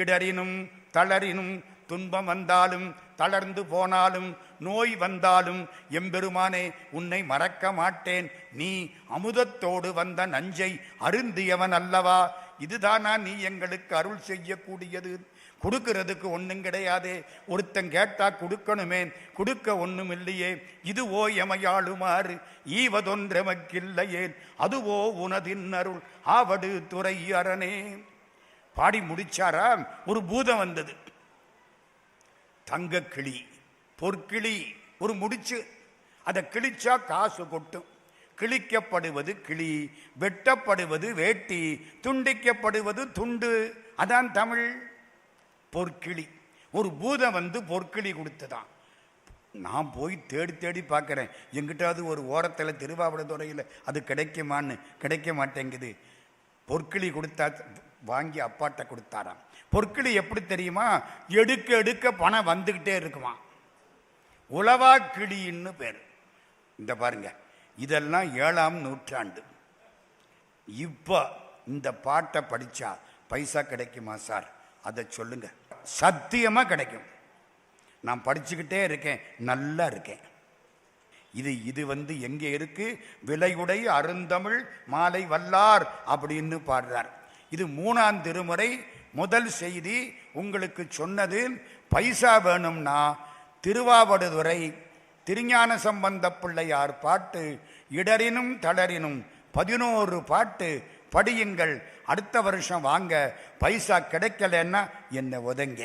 இடரினும் தளரினும் துன்பம் வந்தாலும் தளர்ந்து போனாலும் நோய் வந்தாலும் எம்பெருமானே உன்னை மறக்க மாட்டேன். நீ அமுதத்தோடு வந்த நஞ்சை அருந்தியவன் அல்லவா? இதுதானா நீ எங்களுக்கு அருள் செய்யக்கூடியது? கொடுக்கறதுக்கு ஒன்றும் கிடையாதே. ஒருத்தன் கேட்டா கொடுக்கணுமே. கொடுக்க ஒன்றும் இல்லையே. இதுவோ எமையாளுமாறு. ஈவதொன்றெமக்கில்லையேன் அதுவோ உனதின் அருள். ஆவடு துறை அரணே பாடி முடிச்சாரா? ஒரு பூதம் வந்தது. தங்க கிளி பொற்கிளி ஒரு முடிச்சு. அதை கிழிச்சா காசு கொட்டும். கிழிக்கப்படுவது கிளி வெட்டப்படுவது வேட்டி துண்டிக்கப்படுவது துண்டு. அதான் தமிழ். பொற்கிளி. ஒரு பூதம் வந்து பொற்கிளி கொடுத்ததான். நான் போய் தேடி தேடி பார்க்குறேன். எங்கிட்டாவது ஒரு ஓரத்தில் திருவாவூரத்துறையில் அது கிடைக்குமான்னு கிடைக்க மாட்டேங்குது. பொற்கிளி கொடுத்தா வாங்கி அப்பாட்ட கொடுத்தாராம். பொற்கிளி எப்படி தெரியுமா? எடுக்க எடுக்க பணம் வந்துக்கிட்டே இருக்குமா உளவா கிளின்னு பேர். இந்த பாருங்க இதெல்லாம் ஏழாம் நூற்றாண்டு. இப்போ இந்த பாட்டை படித்தா பைசா கிடைக்குமா சார்? அதை சொல்லுங்க. சத்தியமாக கிடைக்கும். நான் படிச்சுக்கிட்டே இருக்கேன் நல்லா இருக்கேன். இது இது வந்து எங்கே இருக்கு? விலையுடை அருந்தமிழ் மாலை வல்லார் அப்படின்னு பாடுறார். இது மூணாம் திருமுறை முதல் செய்தி. உங்களுக்கு சொன்னது பைசா வேணும்னா திருவாவடுதுறை திருஞான சம்பந்த பிள்ளையார் பாட்டு இடரினும் தளரினும் பதினோரு பாட்டு படியுங்கள். அடுத்த வருஷம் வாங்க பைசா கிடைக்கலன்னா என்னை உதங்க